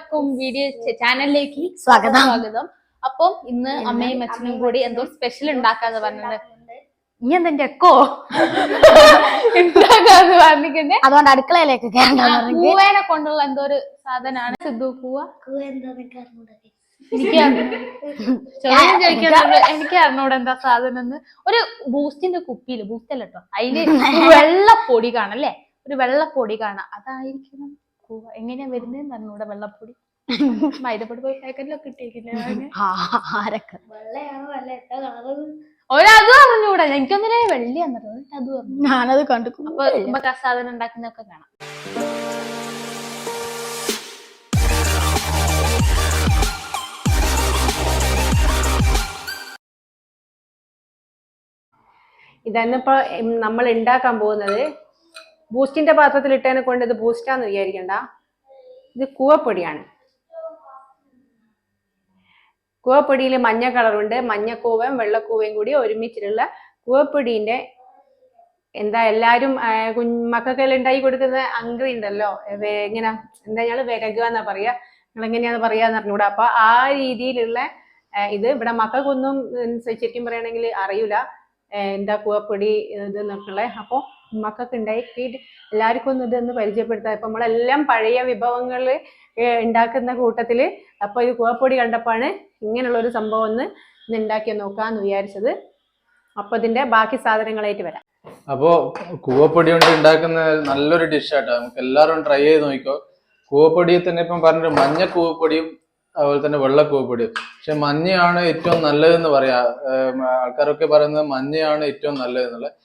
എല്ലാവർക്കും വീഡിയോ ചാനലിലേക്ക് സ്വാഗതം. സ്വാഗതം. അപ്പം ഇന്ന് അമ്മയും അച്ഛനും കൂടി എന്തോ സ്പെഷ്യൽ ഉണ്ടാക്കാന്ന് പറഞ്ഞത് ഇനി എന്തെന്റെ എക്കോ ഉണ്ടാക്കാന്ന് പറഞ്ഞിട്ടുണ്ട് അതുകൊണ്ട് അടുക്കളയിലേക്ക് പൂവേനെ കൊണ്ടുള്ള എന്തോ ഒരു സാധനമാണ് സിദ്ധു പൂവ എനിക്ക് എനിക്ക് അറിഞ്ഞൂടെ എന്താ സാധനം എന്ന് ഒരു ബൂസ്റ്റിന്റെ കുപ്പിയിൽ ബൂസ്റ്റല്ലോ അതിൽ വെള്ളപ്പൊടി കാണല്ലേ ഒരു വെള്ളപ്പൊടി കാണാം. അതായിരിക്കണം. കൂവ എങ്ങനെയാ വരുന്നതെന്ന് അറിഞ്ഞൂടെ വെള്ളപ്പൊടി. മൈദപ്പൊടി പോയി പാക്കറ്റിലൊക്കെ കിട്ടിയിരിക്കില്ലേ ഒരതും അറിഞ്ഞൂടാ. എനിക്കൊന്നിനെ വെള്ളി എന്നിട്ട് അതും അറിഞ്ഞു. ഞാനത് കണ്ടു. അപ്പൊ നമുക്ക് ആ സാധനം ഉണ്ടാക്കുന്നതൊക്കെ കാണാം. ഇതന്നിപ്പോ നമ്മൾ ഉണ്ടാക്കാൻ പോകുന്നത് ബൂസ്റ്റിന്റെ പാത്രത്തിൽ ഇട്ടതിനെ കൊണ്ട് ഇത് ബൂസ്റ്റാന്ന് വിചാരിക്കണ്ട. ഇത് കൂവപ്പൊടിയാണ്. കൂവപ്പൊടിയിൽ മഞ്ഞ കളറുണ്ട്. മഞ്ഞക്കൂവയും വെള്ളക്കൂവയും കൂടി ഒരുമിച്ചിട്ടുള്ള കൂവപ്പൊടിന്റെ എന്താ എല്ലാരും ആ, കുഞ്ഞ് മക്കൾക്കെല്ലാം ഉണ്ടാക്കി കൊടുക്കുന്ന അങ്കറി ഉണ്ടല്ലോ. ഇങ്ങനെ എന്താ ഞങ്ങൾ വിരകുക എന്നാ പറയാ. നിങ്ങൾ എങ്ങനെയാന്ന് പറയാന്ന് അറിഞ്ഞൂടാ അപ്പൊ ആ രീതിയിലുള്ള ഇത് ഇവിടെ മക്കൾക്കൊന്നും ശരിക്കും പറയുകയാണെങ്കിൽ അറിയൂല. എന്താ കൂവപ്പൊടി ഇത് എന്നൊക്കെയുള്ള അപ്പോൾ മക്കൾക്ക് ഉണ്ടാക്കിയിട്ട് എല്ലാവർക്കും ഒന്ന് ഇതൊന്ന് പരിചയപ്പെടുത്താം. ഇപ്പം നമ്മളെല്ലാം പഴയ വിഭവങ്ങൾ ഉണ്ടാക്കുന്ന കൂട്ടത്തിൽ അപ്പോൾ ഇത് കൂവപ്പൊടി കണ്ടപ്പോഴാണ് ഇങ്ങനെയുള്ളൊരു സംഭവം ഒന്ന് ഇന്ന് ഉണ്ടാക്കി നോക്കാമെന്ന് വിചാരിച്ചത്. അപ്പോൾ ഇതിന്റെ ബാക്കി സാധനങ്ങളായിട്ട് വരാം. അപ്പോൾ കൂവപ്പൊടി കൊണ്ട് ഉണ്ടാക്കുന്ന നല്ലൊരു ഡിഷാട്ടോ നമുക്ക് എല്ലാവരും ട്രൈ ചെയ്ത് നോക്കിക്കോ. കൂവപ്പൊടി തന്നെ ഇപ്പം പറഞ്ഞിട്ട് മഞ്ഞ കൂവപ്പൊടിയും അതുപോലെ തന്നെ വെള്ള കൂവപ്പൊടിയും പക്ഷെ മഞ്ഞയാണ് ഏറ്റവും നല്ലതെന്ന് പറയാ. ആൾക്കാരൊക്കെ പറയുന്നത് മഞ്ഞയാണ് ഏറ്റവും നല്ലത് എന്നുള്ളത്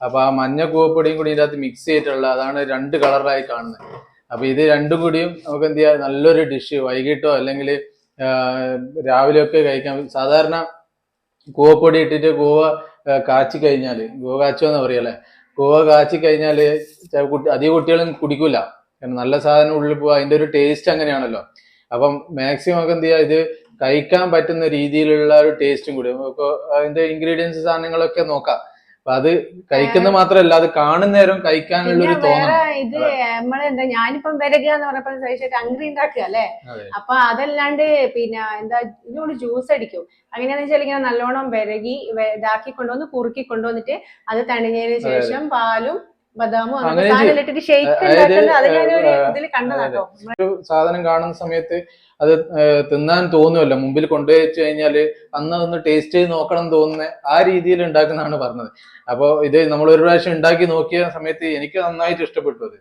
അപ്പൊ ആ മഞ്ഞ കൂവപ്പൊടിയും കൂടി ഇതിനകത്ത് മിക്സ് ചെയ്തിട്ടുള്ള അതാണ് രണ്ട് കളറായി കാണുന്നത്. അപ്പൊ ഇത് രണ്ടും കൂടിയും നമുക്ക് എന്ത് ചെയ്യാം? നല്ലൊരു ഡിഷ് വൈകിട്ടോ അല്ലെങ്കിൽ രാവിലെ ഒക്കെ കഴിക്കാം. സാധാരണ കൂവപ്പൊടി ഇട്ടിട്ട് കൂവ കാച്ചി കഴിഞ്ഞാൽ കൂവ എന്ന് പറയല്ലേ? കൂവ കാച്ചി കുട്ടി അധിക കുട്ടികളും കുടിക്കൂല. കാരണം നല്ല സാധനം ഉള്ളിൽ പോവാ. അതിന്റെ ഒരു ടേസ്റ്റ് അങ്ങനെയാണല്ലോ. അപ്പം മാക്സിമം ഒക്കെ എന്ത് ചെയ്യുക ഇത് കഴിക്കാൻ പറ്റുന്ന രീതിയിലുള്ള ഒരു ടേസ്റ്റും കൂടി. ഇപ്പൊ അതിന്റെ ഇൻഗ്രീഡിയൻസ് സാധനങ്ങളൊക്കെ നോക്കാം. അപ്പൊ അത് കഴിക്കുന്ന മാത്രമല്ല അത് കാണുന്നേരം കഴിക്കാനുള്ള ഒരു തോന്നൽ. ഇത് നമ്മളെന്താ ഞാനിപ്പം വരക എന്ന് പറഞ്ഞപ്പോൾ ശേഷം അങ്കറി ഉണ്ടാക്കുക അല്ലേ? അപ്പൊ അതല്ലാണ്ട് പിന്നെ എന്താ ഇതിനോട് ജ്യൂസ് അടിക്കും. അങ്ങനെയാന്ന് വെച്ചാൽ ഇങ്ങനെ നല്ലോണം വിരകി ഇതാക്കി കൊണ്ടുവന്ന് കുറുക്കി കൊണ്ടുവന്നിട്ട് അത് തണിഞ്ഞതിന് ശേഷം പാലും ബദാമും അങ്ങനെ അത് ഞാനൊരു ഇതിൽ കണ്ടതാട്ടോ. ഒരു സാധനം കാണുന്ന സമയത്ത് അത് തിന്നാൻ തോന്നുമല്ലോ മുമ്പിൽ കൊണ്ടുപോയി വെച്ച് കഴിഞ്ഞാൽ അന്ന് ഒന്ന് ടേസ്റ്റ് ചെയ്ത് നോക്കണം തോന്നുന്ന ആ രീതിയിൽ ഉണ്ടാക്കുന്നതാണ് പറഞ്ഞത്. അപ്പൊ ഇത് നമ്മൾ ഒരു പ്രാവശ്യം ഉണ്ടാക്കി നോക്കിയ സമയത്ത് എനിക്ക് നന്നായിട്ട് ഇഷ്ടപ്പെട്ടു അത്.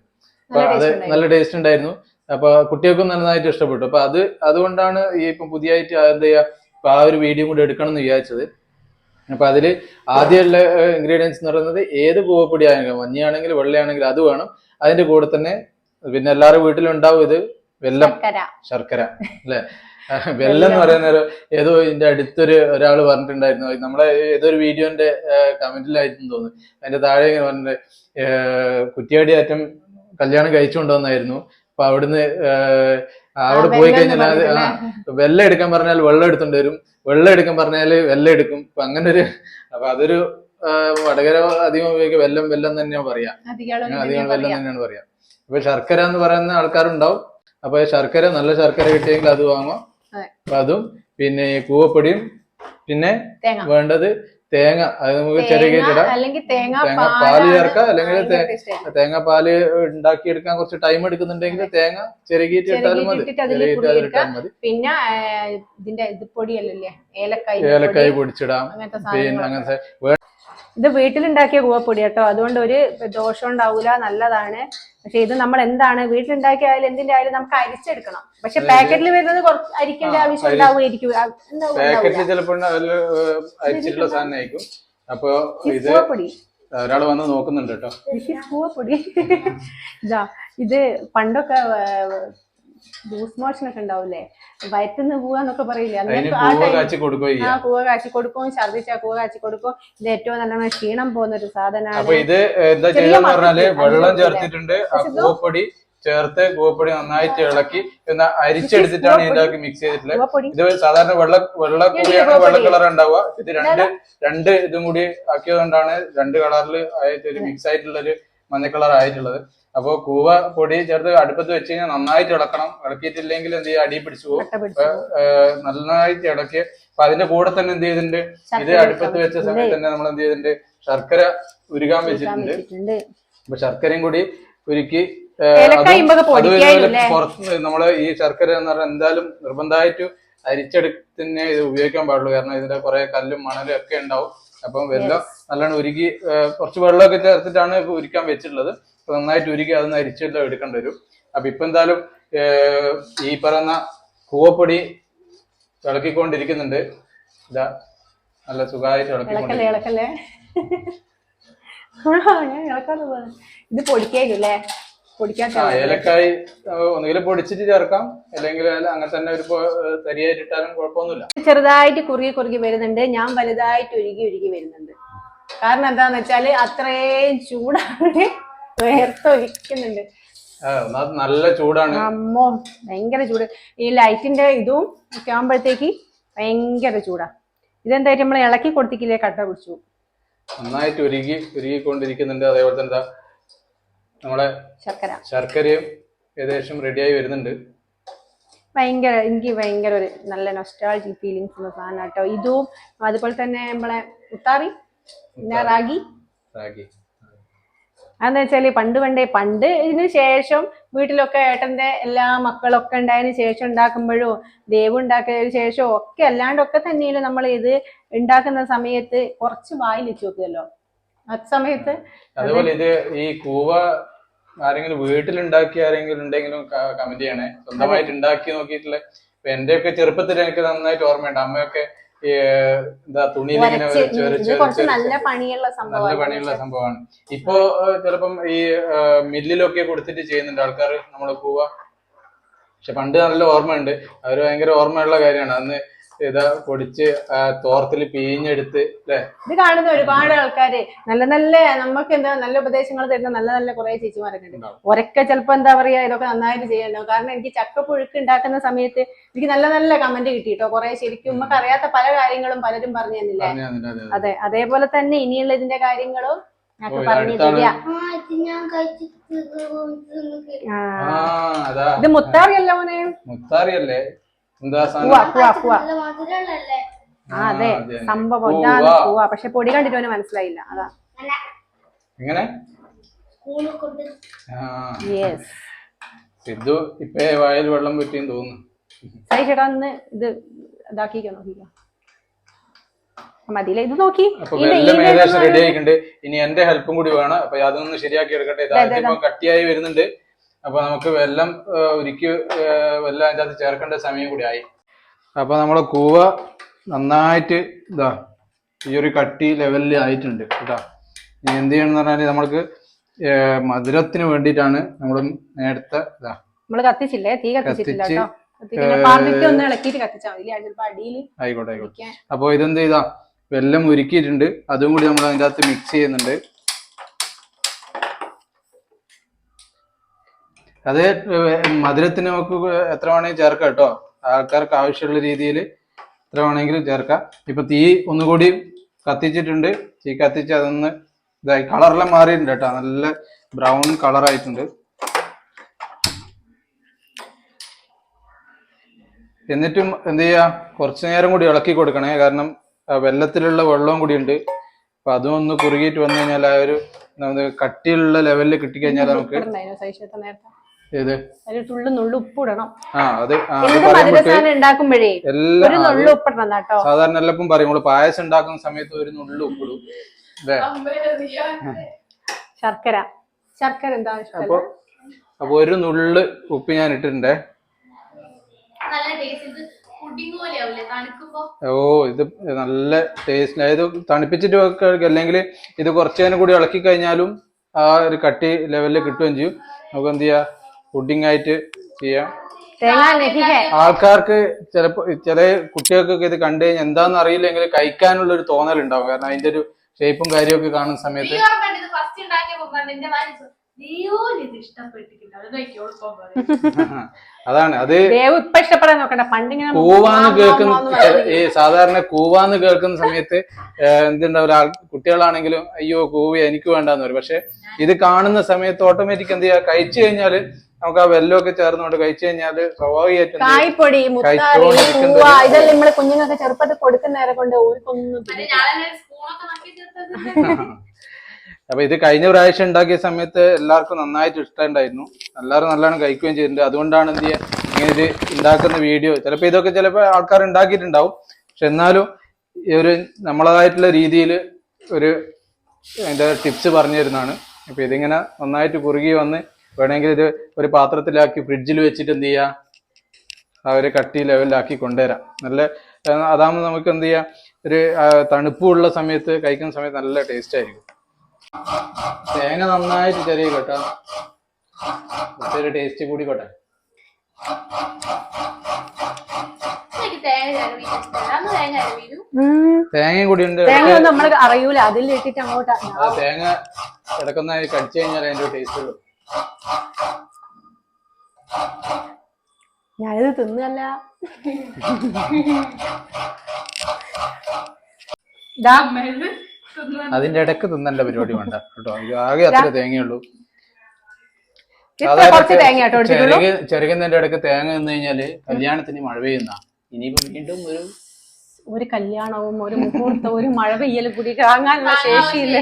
അപ്പൊ അത് നല്ല ടേസ്റ്റ് ഉണ്ടായിരുന്നു. അപ്പൊ കുട്ടികൾക്കും നന്നായിട്ട് ഇഷ്ടപ്പെട്ടു. അപ്പൊ അത് അതുകൊണ്ടാണ് ഈ ഇപ്പം പുതിയതായിട്ട് എന്താ ചെയ്യാ ആ ഒരു വീഡിയോ കൂടെ എടുക്കണം എന്ന് വിചാരിച്ചത്. അപ്പൊ അതിൽ ആദ്യമുള്ള ഇൻഗ്രീഡിയൻസ് എന്ന് പറയുന്നത് ഏത് പൂവപ്പൊടി ആണെങ്കിലും മഞ്ഞയാണെങ്കിൽ വെള്ളയാണെങ്കിലും അത് വേണം. അതിന്റെ കൂടെ തന്നെ പിന്നെ എല്ലാവരും വീട്ടിലും ഉണ്ടാവും ഇത് വെല്ലം. ശർക്കര. അല്ലെ? വെല്ലം എന്ന് പറയുന്ന ഒരു ഏതോ ഇതിന്റെ അടുത്തൊരു ഒരാൾ പറഞ്ഞിട്ടുണ്ടായിരുന്നു. നമ്മളെ ഏതോ ഒരു വീഡിയോന്റെ കമന്റിലായിരുന്നു തോന്നുന്നു. അതിന്റെ താഴെ ഇങ്ങനെ പറഞ്ഞിട്ട് കുറ്റിയാടി അറ്റം കല്യാണം കഴിച്ചുകൊണ്ടുവന്നായിരുന്നു. അപ്പൊ അവിടുന്ന് അവിടെ പോയി കഴിഞ്ഞാൽ വെല്ലം വെള്ളം എടുക്കാൻ പറഞ്ഞാൽ വെള്ളം എടുത്തോണ്ട് വരും. വെള്ളം എടുക്കാൻ പറഞ്ഞാൽ വെള്ളം എടുക്കും. അപ്പൊ അങ്ങനെ ഒരു അപ്പൊ അതൊരു വടകര അധികം ഉപയോഗിക്കുക. വെല്ലം വെല്ലം തന്നെയാണ് പറയാ. അധികം വെല്ലം തന്നെയാണ് പറയാ. അപ്പൊ ശർക്കര എന്ന് പറയുന്ന ആൾക്കാരുണ്ടാവും. അപ്പൊ ശർക്കര നല്ല ശർക്കര കിട്ടിയെങ്കിൽ അത് വാങ്ങാം. അപ്പൊ അതും പിന്നെ കൂവപ്പൊടിയും പിന്നെ വേണ്ടത് തേങ്ങ അതായത് നമുക്ക് തേങ്ങ അല്ലെങ്കിൽ തേങ്ങ പാൽ ചേർക്കാം. അല്ലെങ്കിൽ. തേങ്ങ പാൽ ഉണ്ടാക്കിയെടുക്കാൻ കുറച്ച് ടൈം എടുക്കുന്നുണ്ടെങ്കിൽ തേങ്ങ ചെറുകിയിട്ട് ഇട്ടാലും മതി. പിന്നെ ഇതിന്റെ ഇത് പൊടിയല്ലേ ഏലക്കായ് ഏലക്കായ പൊടിച്ചിടാം. പിന്നെ അങ്ങനത്തെ ഇത് വീട്ടിലുണ്ടാക്കിയ കൂവപ്പൊടി കേട്ടോ. അതുകൊണ്ട് ഒരു ദോഷം ഉണ്ടാവൂല. നല്ലതാണ്. പക്ഷെ ഇത് നമ്മൾ എന്താണ് വീട്ടിലുണ്ടാക്കിയ ആയാലും എന്തിന്റെ ആയാലും നമുക്ക് അരിച്ചെടുക്കണം. പക്ഷെ പാക്കറ്റിൽ വരുന്നത് കുറച്ച് അരിക്കേണ്ട ആവശ്യം ഉണ്ടാവുമായിരിക്കും പാക്കറ്റിൽ. ചിലപ്പോൾ അരിച്ചിട്ടുള്ള സാധനം ആയിരിക്കും. അപ്പൊ ഇത് ഒരാൾ വന്ന് നോക്കുന്നുണ്ട് കേട്ടോ. പൂവപ്പൊടി. ഇതാ ഇത് പണ്ടൊക്കെ ലൂസ് മോഷൻ ഒക്കെ ഉണ്ടാവില്ലേ വയറ്റുന്ന് പോവാന്നൊക്കെ പറയില്ലേ? അങ്ങനത്തെ ആ പൂവ ടൈം ആ കൂവ കാച്ചി കൊടുക്കും ഛർദിച്ചാ കൂവ കാച്ചി കൊടുക്കും. ഇത് ഏറ്റവും നല്ലോണം ക്ഷീണം പോകുന്ന ഒരു സാധനമാണ് ഇത് എന്താ പറഞ്ഞാൽ വെള്ളം ചേർത്തിട്ടുണ്ട്. ആ കൂവപ്പൊടി ചേർത്ത് കൂവപ്പൊടി നന്നായിട്ട് ഇളക്കി എന്നാ അരിച്ചെടുത്തിട്ടാണ് ഇതിന്റെ മിക്സ് ചെയ്തിട്ടുള്ളത്. ഇത് സാധാരണ വെള്ള വെള്ള കൂടിയാണ് വെള്ള കളർ ഉണ്ടാവുക. ഇത് രണ്ട് രണ്ട് ഇതും കൂടി ആക്കിയതുകൊണ്ടാണ് രണ്ട് കളറിൽ ആയിട്ട് ഒരു മിക്സ് ആയിട്ടുള്ള ഒരു മഞ്ഞ കളർ ആയിട്ടുള്ളത്. അപ്പോൾ കൂവ പൊടി ചേർത്ത് അടുപ്പത്ത് വെച്ച് കഴിഞ്ഞാൽ നന്നായിട്ട് ഇളക്കണം. ഇളക്കിയിട്ടില്ലെങ്കിൽ എന്ത് ചെയ്യുക അടി പിടിച്ചു പോകും. നന്നായിട്ട് ഇളക്കി. അപ്പൊ അതിന്റെ കൂടെ തന്നെ എന്ത് ചെയ്തിട്ടുണ്ട്? ഇത് അടുപ്പത്ത് വെച്ച സമയത്ത് തന്നെ നമ്മൾ എന്ത് ചെയ്തിട്ടുണ്ട്? ശർക്കര ഉരുകാൻ വെച്ചിട്ടുണ്ട്. അപ്പൊ ശർക്കരയും കൂടി ഉരുക്കി പുറത്ത് നമ്മൾ ഈ ശർക്കര എന്ന് പറഞ്ഞാൽ എന്തായാലും നിർബന്ധമായിട്ട് അരിച്ചെടുത്തന്നെ ഇത് ഉപയോഗിക്കാൻ പാടുള്ളൂ. കാരണം ഇതിന്റെ കുറെ കല്ലും മണലും ഒക്കെ ഉണ്ടാവും. അപ്പം വെള്ളം നല്ലോണം ഉരുക്കി കുറച്ച് വെള്ളമൊക്കെ ചേർത്തിട്ടാണ് ഉരുക്കാൻ വെച്ചിട്ടുള്ളത്. നന്നായിട്ട് ഉരുക്കി അതൊന്ന് അരിച്ചെല്ലാം എടുക്കേണ്ടി വരും. അപ്പൊ ഇപ്പൊ എന്തായാലും ഈ പറയുന്ന കൂവപ്പൊടി ഇളക്കിക്കൊണ്ടിരിക്കുന്നുണ്ട് ഇതാ നല്ല സുഖമായിട്ട്. ഇത് പൊടിക്കായില്ലേ ഏലക്കായി ഒന്നുകിൽ പൊടിച്ചിട്ട് ചേർക്കാം. അല്ലെങ്കിൽ അങ്ങനെ തന്നെ ഒരു തരിയായിട്ടിട്ടാലും കുഴപ്പമൊന്നുമില്ല. ചെറുതായിട്ട് കുറുകി കുറുകി വരുന്നുണ്ട്. ഞാൻ വലുതായിട്ട് ഒരുകി ഒരുകി വരുന്നുണ്ട്. കാരണം എന്താന്ന് വെച്ചാൽ അത്രയും ചൂടാണ്. വേർത്തൊലിക്കുന്നുണ്ട് നല്ല ചൂടാണ്. അമ്മോ ഭയങ്കര ചൂട്. ഈ ലൈറ്റിന്റെ ഇതും ഒക്കെ ആകുമ്പോഴത്തേക്ക് ഭയങ്കര ചൂടാ. ഇതെന്തായിട്ട് നമ്മൾ ഇളക്കി കൊടുത്തിക്കില്ലേ കട്ട പിടിച്ചു. നന്നായിട്ട് ഉരുകി ഉരുകിക്കൊണ്ടിരിക്കുന്നുണ്ട്. അതേപോലെ തന്നെ നമ്മളെ ശർക്കര. ശർക്കരയും ഏകദേശം റെഡിയായി വരുന്നുണ്ട്. ഭയങ്കര എനിക്ക് ഭയങ്കര ഒരു നല്ല നൊസ്റ്റാൾജി ഫീലിങ്സ് ഉള്ള സാധനം കേട്ടോ ഇതും അതുപോലെ തന്നെ നമ്മളെ ഉത്താറി പിന്നെ റാഗി. റാഗി. അതെന്ന് വെച്ചാൽ പണ്ട് പണ്ടേ പണ്ട് ഇതിന് ശേഷം വീട്ടിലൊക്കെ ഏട്ടന്റെ എല്ലാ മക്കളൊക്കെ ഉണ്ടായതിനു ശേഷം ഉണ്ടാക്കുമ്പോഴും ദേവ് ഉണ്ടാക്കിയതിനു ശേഷം ഒക്കെ അല്ലാണ്ടൊക്കെ തന്നെയാണ് നമ്മൾ ഇത് ഉണ്ടാക്കുന്ന സമയത്ത് കുറച്ച് വായിൽ വെച്ച് നോക്കിയല്ലോ. ആ സമയത്ത് അതുപോലെ ഇത് ഈ കൂവ ആരെങ്കിലും വീട്ടിലുണ്ടാക്കി ആരെങ്കിലും ഉണ്ടെങ്കിലും കമന്റ് ചെയ്യണേ. സ്വന്തമായിട്ട് ഉണ്ടാക്കി നോക്കിയിട്ടുള്ള എന്റെ ഒക്കെ ചെറുപ്പത്തിൽ എനിക്ക് നന്നായിട്ട് ഓർമ്മയുണ്ട്. അമ്മയൊക്കെ എന്താ തുണി ഇങ്ങനെ കുറച്ച് നല്ല പണിയുള്ള നല്ല സംഭവമാണ് പണിയുള്ള സംഭവമാണ്. ഇപ്പോ ചിലപ്പം ഈ മില്ലിലൊക്കെ കൊടുത്തിട്ട് ചെയ്യുന്നുണ്ട്. ആൾക്കാർ നമ്മളെ പോവാ. പക്ഷെ പണ്ട് നല്ല ഓർമ്മയുണ്ട്. അവർ ഭയങ്കര ഓർമ്മയുള്ള കാര്യമാണ്. അന്ന് ഇതാ പൊടിച്ച് തോർത്തിൽ പിഴിഞ്ഞെടുത്ത് അല്ലേ ഇത് കാണുന്ന ഒരുപാട് ആൾക്കാര് നല്ല നല്ല നമുക്ക് എന്താ നല്ല ഉപദേശങ്ങൾ തരുന്ന നല്ല നല്ല കുറെ ചേച്ചിമാരൊക്കെ ഉണ്ട്. ഒരൊക്കെ ചിലപ്പോ എന്താ പറയാ ഇതൊക്കെ നന്നായിട്ട് ചെയ്യാമല്ലോ കാരണം എനിക്ക് ചക്കപ്പുഴുക്ക് ഉണ്ടാക്കുന്ന സമയത്ത് എനിക്ക് നല്ല നല്ല കമന്റ് കിട്ടി കേട്ടോ കുറെ ശരിക്കും നമുക്ക് അറിയാത്ത പല കാര്യങ്ങളും പലരും പറഞ്ഞു തന്നില്ലേ? അതെ, അതെ. അതെ അതേപോലെ തന്നെ ഇനിയുള്ള ഇതിന്റെ കാര്യങ്ങളും ഇത് മുത്താറിയല്ലോ മോനെ? മുത്താറിയല്ലേ? എന്താ ആ അതെ. സംഭവം. ഇതാണ് പൂവ പക്ഷെ പൊടി കണ്ടിട്ട് അവന് മനസ്സിലായില്ല. അതാ. എങ്ങനെ? സിദ്ധു ഇപ്പേ വായിൽ വെള്ളം പറ്റിയെന്ന് തോന്നുന്നു. സൈ ചേട്ടാ ഒന്ന് ഇത് ഇതാക്കിക്കോ നോക്കിക്കോ. മതിയില്ല? ഇത് നോക്കി. ഇനി എന്റെ ഹെൽപ്പും കൂടി വേണം. അപ്പൊ അതൊന്ന് ശരിയാക്കി എടുക്കട്ടെ. കട്ടിയായി വരുന്നുണ്ട്. അപ്പൊ നമുക്ക് വെല്ലം ഒരുക്കി വെല്ലം അതിനകത്ത് അകത്ത് ചേർക്കേണ്ട സമയം കൂടി ആയി. അപ്പൊ നമ്മൾ കൂവ നന്നായിട്ട് ഇതാ ഈ ഒരു കട്ടി ലെവലിൽ ആയിട്ടുണ്ട് കേട്ടോ. ഇനി എന്ത് ചെയ്യണം എന്ന് പറഞ്ഞാൽ നമ്മൾക്ക് മധുരത്തിന് വേണ്ടിയിട്ടാണ് നമ്മൾ നേരത്തെ ഇതാ നമ്മൾ കത്തിച്ചില്ലേ? തീ കത്തിച്ചിട്ടില്ല കേട്ടോ. ആയിക്കോട്ടെ ആയിക്കോട്ടെ. അപ്പോൾ ഇതെന്ത് ചെയ്താ വെല്ലം ഉരുക്കിയിട്ടുണ്ട്. അതും കൂടി നമ്മൾ അതിന്റെ അകത്ത് മിക്സ് ചെയ്യുന്നുണ്ട്. അത് മധുരത്തിന് നമുക്ക് എത്ര വേണമെങ്കിൽ ചേർക്കാം കേട്ടോ. ആൾക്കാർക്ക് ആവശ്യമുള്ള രീതിയിൽ എത്ര വേണമെങ്കിലും ചേർക്കാം. ഇപ്പൊ തീ ഒന്നുകൂടി കത്തിച്ചിട്ടുണ്ട്. തീ കത്തിച്ച് അതൊന്ന് ഇതായി. കളറെല്ലാം മാറിയിട്ടുണ്ട് കേട്ടോ. നല്ല ബ്രൗൺ കളറായിട്ടുണ്ട്. എന്നിട്ടും എന്ത് ചെയ്യാ? കുറച്ചു നേരം കൂടി ഇളക്കി കൊടുക്കണേ. കാരണം വെള്ളത്തിലുള്ള വെള്ളവും കൂടി ഉണ്ട്. അപ്പൊ അതും ഒന്ന് കുറുകിയിട്ട് വന്നു കഴിഞ്ഞാൽ ആ ഒരു കട്ടിയുള്ള ലെവലിൽ കിട്ടിക്കഴിഞ്ഞാൽ നമുക്ക് ഏത്? തുള്ളു നുള്ളു ഉപ്പിടണം. മധുരസാധനം ഉണ്ടാക്കുമ്പോഴേ എല്ലാം ഒരു ആ, അത് നുള്ളു ഉപ്പിടണം കേട്ടോ സാധാരണ എല്ലപ്പം പറയും നമ്മൾ പായസം ഉണ്ടാക്കുന്ന സമയത്ത് ഒരു നുള്ളു ഉപ്പിടും. ശർക്കര. ശർക്കര എന്താ അപ്പൊ അപ്പൊ ഒരു നുള്ള് ഉപ്പ് ഞാൻ ഇട്ടിട്ടുണ്ടേ. ഓ ഇത് നല്ല ടേസ്റ്റ് അതായത് തണുപ്പിച്ചിട്ട് വെക്കുക അല്ലെങ്കിൽ ഇത് കുറച്ചു നേരം കൂടി ഇളക്കി കഴിഞ്ഞാലും ആ ഒരു കട്ടി ലെവലിൽ കിട്ടുകയും ചെയ്യും. നമുക്ക് എന്ത് ചെയ്യാം? പുഡിംഗ് ആയിട്ട് ചെയ്യാം ആൾക്കാർക്ക് ചിലപ്പോ ചില കുട്ടികൾക്കൊക്കെ ഇത് കണ്ടു കഴിഞ്ഞാൽ എന്താണെന്ന് അറിയില്ലെങ്കിൽ കഴിക്കാനുള്ള ഒരു തോന്നൽ ഉണ്ടാവും കാരണം അതിന്റെ ഒരു ഷേപ്പും കാര്യമൊക്കെ കാണുന്ന സമയത്ത്. അതാണ്. അത് ദേവ് ഇപ്പൊ ഇഷ്ടപ്പെടാൻ നോക്കണ്ട. പണ്ടിങ്ങനെ കൂവാന്ന് കേൾക്കുന്ന ഈ സാധാരണ കൂവാന്ന് കേൾക്കുന്ന സമയത്ത് എന്തുണ്ടാവില്ല ഒരാൾ കുട്ടികളാണെങ്കിലും അയ്യോ കൂവി എനിക്ക് വേണ്ടെന്ന് പറയും. പക്ഷെ ഇത് കാണുന്ന സമയത്ത് ഓട്ടോമാറ്റിക് എന്ത് ചെയ്യുക കഴിച്ചു കഴിഞ്ഞാൽ നമുക്ക് ആ വെല്ലമൊക്കെ ചേർന്നുകൊണ്ട് കഴിച്ചു കഴിഞ്ഞാൽ സ്വാഭാവികമായിട്ടും? കായ്പൊടി മുത്താറി പൂവ ഇതെല്ലാം നമ്മൾ കുഞ്ഞുങ്ങൾക്ക് ചെറുപ്പത്തിൽ കൊടുക്കുന്നേരെ കൊണ്ട് ഓർക്കൊന്നും അപ്പൊ ഇത് കഴിഞ്ഞ പ്രാവശ്യം ഉണ്ടാക്കിയ സമയത്ത് എല്ലാവർക്കും നന്നായിട്ട് ഇഷ്ടമുണ്ടായിരുന്നു എല്ലാവരും നല്ലോണം കഴിക്കുകയും ചെയ്തിട്ടുണ്ട്. അതുകൊണ്ടാണ് എന്ത് ചെയ്യുക ഇങ്ങനെ ഇത് ഉണ്ടാക്കുന്ന വീഡിയോ. ചിലപ്പോൾ ഇതൊക്കെ ചിലപ്പോൾ ആൾക്കാർ ഉണ്ടാക്കിയിട്ടുണ്ടാവും. പക്ഷെ എന്നാലും ഈ ഒരു നമ്മളതായിട്ടുള്ള രീതിയിൽ ഒരു അതിന്റെ ടിപ്സ് പറഞ്ഞു തരുന്നതാണ്. അപ്പൊ ഇതിങ്ങനെ നന്നായിട്ട് കുറുകി വന്ന് വേണമെങ്കിൽ ഇത് ഒരു പാത്രത്തിലാക്കി ഫ്രിഡ്ജിൽ വെച്ചിട്ട് എന്ത് ചെയ്യുക ആ ഒരു കട്ടി ലെവലിലാക്കി കൊണ്ടുവരാം. നല്ല അതാകുമ്പോൾ നമുക്ക് എന്ത് ചെയ്യാം? ഒരു തണുപ്പുള്ള സമയത്ത് കഴിക്കുന്ന സമയത്ത് നല്ല ടേസ്റ്റ് ആയിരിക്കും. തേങ്ങ നന്നായിട്ട് ചെറിയ കേട്ടോ. ഒരു ടേസ്റ്റ് കൂടി കോട്ടെ തേങ്ങയും കൂടി ഉണ്ട്. തേങ്ങ നമ്മൾ അറിയൂല. അങ്ങോട്ട് ആ തേങ്ങ കിടക്കുന്ന കടിച്ചു കഴിഞ്ഞാൽ അതിന്റെ ടേസ്റ്റ് ഉള്ളൂ. ഞാനിത് തിന്നല്ല. ദാ, അതിന്റെ ഇടയ്ക്ക് തിന്നേണ്ട പരിപാടി വേണ്ട കേട്ടോ. ആകെ അത്ര തേങ്ങയുള്ളൂ. ചെറുകുന്നതിന്റെ ഇടയ്ക്ക് തേങ്ങ നിന്ന് കഴിഞ്ഞാൽ കല്യാണത്തിന് മഴ പെയ്യുന്ന. ഇനിയിപ്പോ വീണ്ടും ഒരു ഒരു കല്യാണവും ഒരു മുഹൂർത്തവും ഒരു മഴ പെയ്യലും കൂടി താങ്ങാനുള്ള ശേഷിയില്ല.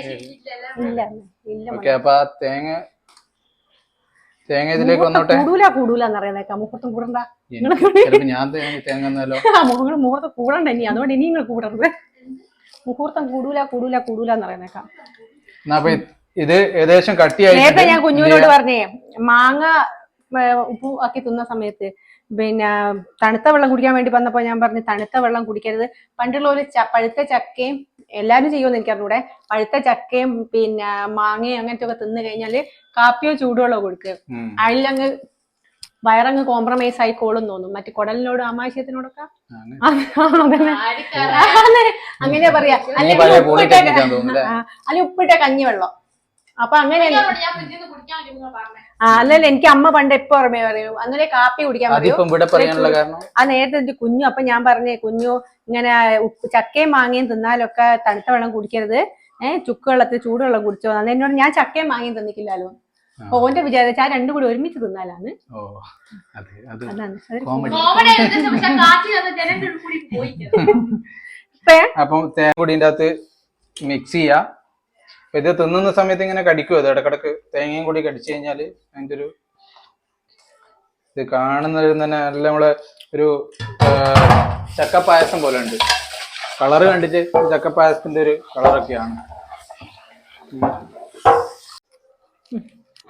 ഇല്ല ഇല്ല ഓക്കെ അപ്പൊ ആ തേങ്ങ തേങ്ങ ഇതിലേക്ക് വന്നോട്ടെ? കൂടൂല കൂടൂല എന്നറിയാനേക്കാം മുഹൂർത്തം കൂടണ്ട. ചിലപ്പോ ഞാൻ തേങ്ങ മുഹൂർത്തം മുഹൂർത്തം കൂടണ്ട ഇനി. അതുകൊണ്ട് ഇനി നിങ്ങൾ കൂടരുത്. മുഹൂർത്തം കൂടൂല കൂടൂല കൂടൂല എന്നറിയാനേക്കാം എന്നാ അപ്പൊ ഇത് ഏകദേശം നേരത്തെ ഞാൻ കുഞ്ഞുവിനോട് പറഞ്ഞേ മാങ്ങ ഉപ്പ് ആക്കി തിന്ന സമയത്ത് പിന്നെ തണുത്ത വെള്ളം കുടിക്കാൻ വേണ്ടി വന്നപ്പോ ഞാൻ പറഞ്ഞു തണുത്ത വെള്ളം കുടിക്കരുത്. പണ്ടുള്ള ഒരു പഴുത്ത ചക്കയും എല്ലാരും ചെയ്യുമെന്ന് എനിക്കറിഞ്ഞൂടെ. പഴുത്ത ചക്കയും പിന്നെ മാങ്ങയും അങ്ങനത്തെ ഒക്കെ തിന്നു കഴിഞ്ഞാൽ കാപ്പിയോ ചൂടുവെള്ളമോ കൊടുക്കുക. അതിലങ്ങ് വയറങ്ങ് കോംപ്രമൈസ് ആയിക്കോളും തോന്നും. മറ്റു കുടലിനോടും ആമാശയത്തിനോടൊക്കെ. അങ്ങനെയാ പറയാ. അല്ലെങ്കിൽ ഉപ്പിട്ട അല്ലെങ്കിൽ ഉപ്പിട്ട കഞ്ഞിവെള്ളം. അപ്പൊ അങ്ങനെ അല്ലല്ല എനിക്ക് അമ്മ പണ്ട് എപ്പോ ഓർമ്മ പറയൂ അങ്ങനെ കാപ്പി കുടിക്കാൻ പറയൂ. ആ നേരത്തെ എന്റെ കുഞ്ഞു അപ്പൊ ഞാൻ പറഞ്ഞേ കുഞ്ഞു ഇങ്ങനെ ഉപ്പ് ചക്കയും മാങ്ങയും തിന്നാലൊക്കെ തണുത്ത വെള്ളം കുടിക്കരുത്. ഏഹ് ചുക്ക് വെള്ളത്തിൽ ചൂടുവെള്ളം കുടിച്ചോ. അന്ന് എന്നോട് ഞാൻ ചക്കയും മാങ്ങയും തിന്നിക്കില്ലല്ലോ അപ്പൊ ഓന്റെ വിചാരിച്ച ആ രണ്ടും കൂടി ഒരുമിച്ച് തിന്നാലാണ്. ഓ അതെ അത് അതാണ്. കോമഡി കോമഡി പക്ഷെ കാറ്റ് ചെന്ന് ജനന്റെ കൂടി പോയി. ഇപ്പൊ? അപ്പം തേങ്ങ അകത്ത് മിക്സ് ചെയ്യാ. ഇത് തിന്നുന്ന സമയത്ത് ഇങ്ങനെ കടിക്കും അത് ഇടക്കിടക്ക് തേങ്ങയും കൂടി കടിച്ചു കഴിഞ്ഞാൽ അതിന്റെ ഒരു ഇത് കാണുന്നതിൽ തന്നെ നല്ല നമ്മളെ ഒരു ചക്കപ്പായസം പോലെ ഉണ്ട്. കളറ് കണ്ടിട്ട് ചക്കപ്പായസത്തിന്റെ ഒരു കളറൊക്കെയാണ്.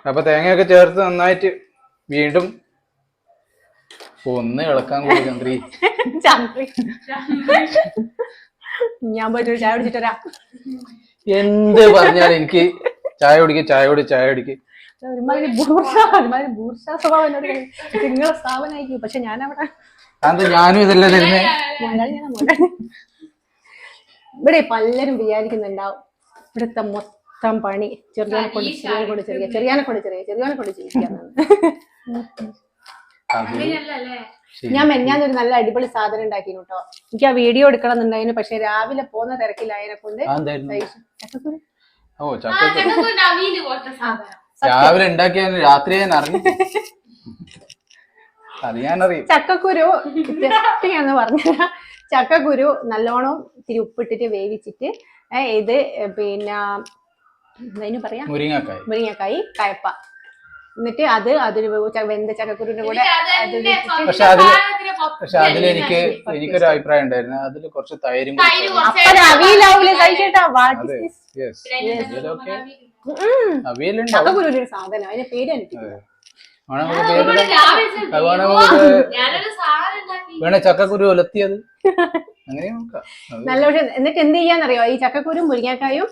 അപ്പൊ തേങ്ങയൊക്കെ ചേർത്ത് നന്നായിട്ട് വീണ്ടും ഒന്ന് ഇളക്കാൻ കൂടി ചന്ദ്രി. ചന്ദ്രി. ഞാൻ പറ്റൂ ചായ കുടിച്ചിട്ട് വരാം. എന്ത് പറഞ്ഞാലും എനിക്ക് ചായ കുടിക്ക് ചായ കുടി ചായ കുടിക്ക്. ഒരുമാതിരി ബൂർഷ ഒരുമാതിരി ബൂർഷ സ്വഭാവം എന്നോട് നിങ്ങളെ സ്ഥാപനമായിരിക്കും പക്ഷെ ഞാൻ അവിടെ അത് ഞാനും ഇതല്ലേ തരുന്നേ. ഇവിടെ പലരും വിചാരിക്കുന്നുണ്ടാവും ഇവിടുത്തെ മൊത്തം പണി ചെറിയാനെ കൊണ്ട് ചെറിയാനെ കൊണ്ട് ചെറിയ ചെറിയാനെ കൊണ്ട് ചെറിയ ചെറിയാനെ കൊണ്ട് ശരി. ഞാൻ മെഞ്ഞാന്നൊരു നല്ല അടിപൊളി സാധനം ഉണ്ടാക്കി കേട്ടോ എനിക്ക് ആ വീഡിയോ എടുക്കണം എന്നുണ്ടായിരുന്നു പക്ഷെ രാവിലെ പോകുന്ന തിരക്കിലായതിനെ കൊണ്ട് ചക്കക്കുരു? ഓ രാവിലെ ഉണ്ടാക്കിയ രാത്രി ഞാൻ അറിഞ്ഞു. ചക്കക്കുരു എന്ന് പറഞ്ഞ ചക്കക്കുരു നല്ലോണം ഇത്തിരി ഉപ്പിട്ടിട്ട് വേവിച്ചിട്ട് ഇത് പിന്നെ അതിന് പറയാ? മുരിങ്ങക്കായി. മുരിങ്ങക്കായി കയപ്പ. എന്നിട്ട് അത് അതിൽ വെന്ത ചക്കക്കുരുവിന്റെ കൂടെ പക്ഷെ അതിൽ പക്ഷെ അതിലെനിക്ക് എനിക്കൊരു അഭിപ്രായം ഉണ്ടായിരുന്നു. അതിൽ കുറച്ച് തൈരും ചക്കക്കുരു ഒരു സാധനം. അതിന്റെ പേര് എനിക്ക്. വേണേ ചക്കക്കുരു ഒലത്തിയത്? അങ്ങനെ നോക്കാം. നല്ല പക്ഷെ എന്നിട്ട് എന്ത് ചെയ്യാന്നറിയോ? ഈ ചക്കക്കുരും മുരിങ്ങക്കായും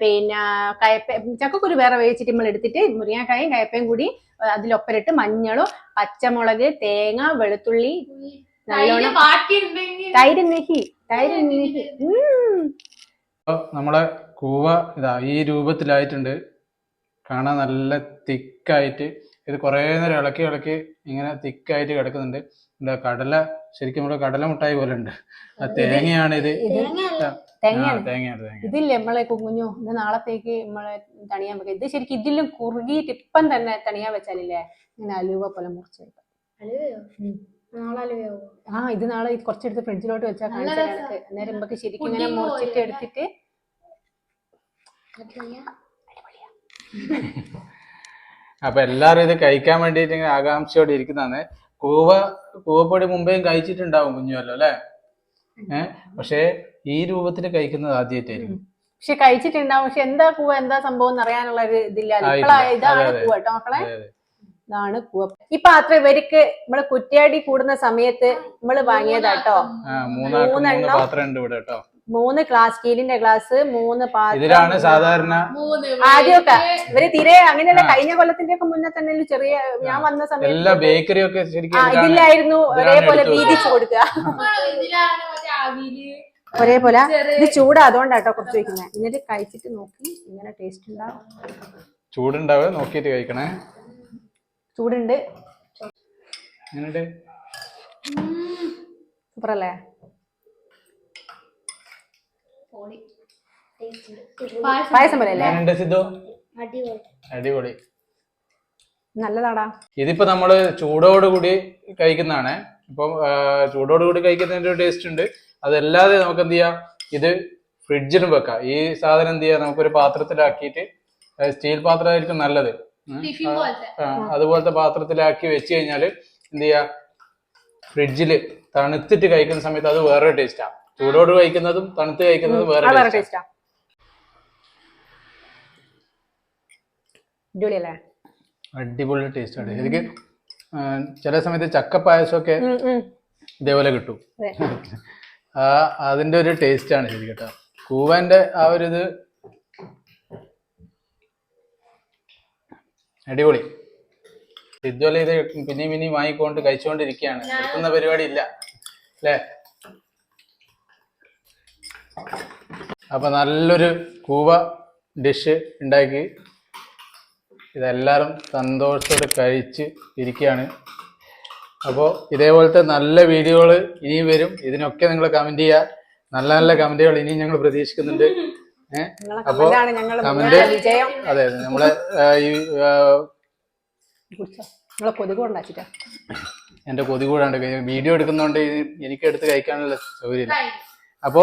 പിന്നെ കയപ്പ ചക്കക്കുരു വേറെ വേവിച്ചിട്ട് നമ്മൾ എടുത്തിട്ട് മുരിങ്ങക്കായും കയപ്പയും കൂടി അതിലൊപ്പരിട്ട് മഞ്ഞളും പച്ചമുളക് തേങ്ങ വെളുത്തുള്ളി തൈര് നല്ലോണം ബാക്കിയുണ്ടെങ്കിൽ തൈര് നെഹി തൈര് നെഹി ഉം. അപ്പൊ നമ്മളെ കൂവ ഇതാ ഈ രൂപത്തിലായിട്ടുണ്ട്. കാണാൻ നല്ല തിക്കായിട്ട് ഇത് കുറേ നേരം ഇളക്കി ഇളക്കി ഇങ്ങനെ തിക്കായിട്ട് കിടക്കുന്നുണ്ട്. എന്താ കടല ശരിക്കും നമ്മുടെ കടല മുട്ടായി പോലെ ഉണ്ട്. ആ തേങ്ങയാണ് ഇത്. തേങ്ങയാണ്. തേങ്ങയാണ് തേങ്ങ ഇതില്ലേ നമ്മളെ കുഞ്ഞു? ഇത് നാളത്തേക്ക് നമ്മളെ തണിയാൻ വെക്കാം. ഇത് ശരിക്കും ഇതിലും കുറുകിയിട്ട് ഇപ്പം തന്നെ തണിയാൻ വെച്ചാലില്ലേ? ഇങ്ങനെ അലുവ പോലെ മുറിച്ച് വെക്കാം. അലുവയോ? ഉം. അലുവയോ? ആ ഇത് നാളെ കുറച്ചെടുത്ത് ഫ്രിഡ്ജിലോട്ട് വെച്ചാൽ അന്നേരം നമുക്ക് ശരിക്കും ഇങ്ങനെ മുറിച്ചിട്ട് എടുത്തിട്ട് അപ്പൊ എല്ലാരും ഇത് കഴിക്കാൻ വേണ്ടിയിട്ട് ഇങ്ങനെ ആകാംക്ഷയോടെ ഇരിക്കുന്നതാണ്. കൂവ കൂവപ്പൊടി മുമ്പേയും കഴിച്ചിട്ടുണ്ടാവും കുഞ്ഞുമല്ലോ അല്ലെ? ഏഹ് പക്ഷേ ഈ രൂപത്തിൽ കഴിക്കുന്നത് ആദ്യമായിട്ടായിരിക്കും പക്ഷെ കഴിച്ചിട്ടുണ്ടാവും. പക്ഷെ എന്താ കൂവ? എന്താ സംഭവം എന്ന് അറിയാനുള്ള ഒരു ഇതില്ല. ഇതാണ് കൂവ കേട്ടോ മക്കളെ. ഇതാണ് കൂവ. ഈ പാത്രം ഇവർക്ക് നമ്മൾ കുറ്റിയാടി കൂടുന്ന സമയത്ത് നമ്മൾ വാങ്ങിയതാട്ടോ മൂന്നെണ്ണം. പാത്രം ഉണ്ട് ഇവിടെ കേട്ടോ മൂന്ന് ക്ലാസ് സ്റ്റീലിന്റെ ക്ലാസ് മൂന്ന് പാട്ടാണ് ഇതിലാണ് സാധാരണ മൂന്ന് ആദ്യമൊക്കെ. ഇവർ തീരെ അങ്ങനെയല്ല. കഴിഞ്ഞ കൊല്ലത്തിന്റെ ഒക്കെ മുന്നേ തന്നെ ചെറിയ ഞാൻ വന്ന എല്ലാ സമയത്ത് ബേക്കറി ഒക്കെ ഇതില്ലായിരുന്നു ഇതിലായിരുന്നു ഒരേപോലെ വീതിച്ചു കൊടുക്കുക. ഒരേപോലെ. ഇത് ചൂടാ അതുകൊണ്ടാട്ടോ കുറച്ച് വെക്കുന്നത് എന്നിട്ട് കഴിച്ചിട്ട് നോക്കി ഇങ്ങനെ ടേസ്റ്റ് ഉണ്ടാവും ചൂടുണ്ടാവുക നോക്കിയിട്ട് കഴിക്കണേ. ചൂടുണ്ട്. എങ്ങനെയുണ്ട്? പായസം എങ്ങനെയുണ്ട് സിദ്ധു? അടിപൊളി. അടിപൊളി. നല്ലതാടാ. ഇതിപ്പോ നമ്മൾ ചൂടോടുകൂടി കഴിക്കുന്നതാണ്. ഇപ്പം ചൂടോട് ചൂടോടുകൂടി കഴിക്കുന്നതിന്റെ ഒരു ടേസ്റ്റ് ഉണ്ട്. അതല്ലാതെ നമുക്ക് എന്ത് ചെയ്യാം? ഇത് ഫ്രിഡ്ജിലും വെക്കാം. ഈ സാധനം എന്ത് ചെയ്യാം? നമുക്കൊരു പാത്രത്തിലാക്കിയിട്ട് സ്റ്റീൽ പാത്രമായിരിക്കും നല്ലത്. അതുപോലത്തെ പാത്രത്തിലാക്കി വെച്ച് കഴിഞ്ഞാൽ എന്ത് ചെയ്യാ? ഫ്രിഡ്ജിൽ തണുത്തിട്ട് കഴിക്കുന്ന സമയത്ത് അത് വേറെ ടേസ്റ്റാ ചൂടോട് കഴിക്കുന്നതും തണുത്ത് കഴിക്കുന്നതും വേറെ ടേസ്റ്റാ ടേസ്റ്റാ അടിപൊളിയല്ലേ? അടിപൊളി ടേസ്റ്റ് ആണ്. ശരിക്കും ആ, ചില സമയത്ത് ചക്കപ്പായസമൊക്കെ ഉം, ഉം. ഇതേപോലെ കിട്ടും. അതെ. ആ അതിന്റെ ഒരു ടേസ്റ്റ് ആണ് ശരി കേട്ടോ. കൂവന്റെ ആ ഒരു ഇത് അടിപൊളി. ഇതുപോലെ ഇത് പിന്നെയും പിന്നെയും വാങ്ങിക്കൊണ്ട് കഴിച്ചുകൊണ്ടിരിക്കുകയാണ്. എത്തുന്ന പരിപാടി ഇല്ല. അല്ലേ? അപ്പൊ നല്ലൊരു കൂവ ഡിഷ് ഉണ്ടാക്കി. ഇതെല്ലാവരും സന്തോഷത്തോടെ കഴിച്ച് ഇരിക്കുകയാണ്. അപ്പോൾ ഇതേപോലത്തെ നല്ല വീഡിയോകൾ ഇനിയും വരും. ഇതിനൊക്കെ നിങ്ങൾ കമന്റ് ചെയ്യുക നല്ല നല്ല കമന്റുകൾ ഇനിയും ഞങ്ങൾ പ്രതീക്ഷിക്കുന്നുണ്ട്. ഏഹ് നിങ്ങളെ അപ്പോ ഞങ്ങൾ കമന്റ് വിജയം. അതെ അതെ നമ്മളെ ഈ ആ, കുടിച്ചോ. നമ്മളെ കൊതുക് കൊണ്ടാച്ചിട്ടാ എന്റെ കൊതി കൂടാണ്ട് വീഡിയോ എടുക്കുന്നതുകൊണ്ട് എനിക്ക് എടുത്ത് കഴിക്കാനുള്ള സൗകര്യമില്ല. അപ്പോ